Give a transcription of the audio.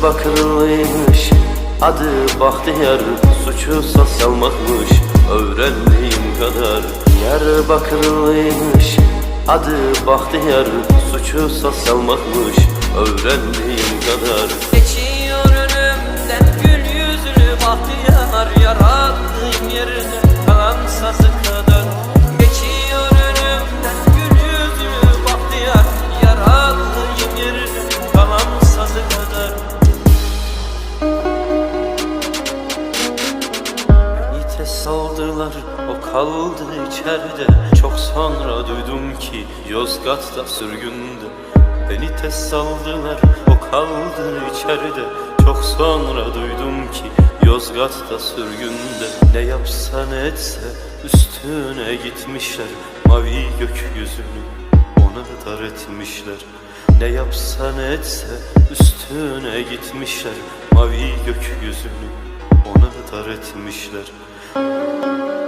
Diyarbakırlıymış Adı Bahtiyar Suçu sosyalmakmış Öğrendiğim kadar Diyarbakırlıymış Adı Bahtiyar Suçu sosyalmakmış Öğrendiğim kadar. Geçiyor Beni test aldılar o kaldı içeride. Çok sonra duydum ki Yozgat'ta sürgünde Beni test aldılar o kaldı içeride. Çok sonra duydum ki Yozgat'ta sürgünde Ne yapsa ne etse üstüne gitmişler. Mavi gökyüzünü ona dar etmişler. Ne yapsa ne etse üstüne gitmişler. Mavi gökyüzünü ona dar etmişler Música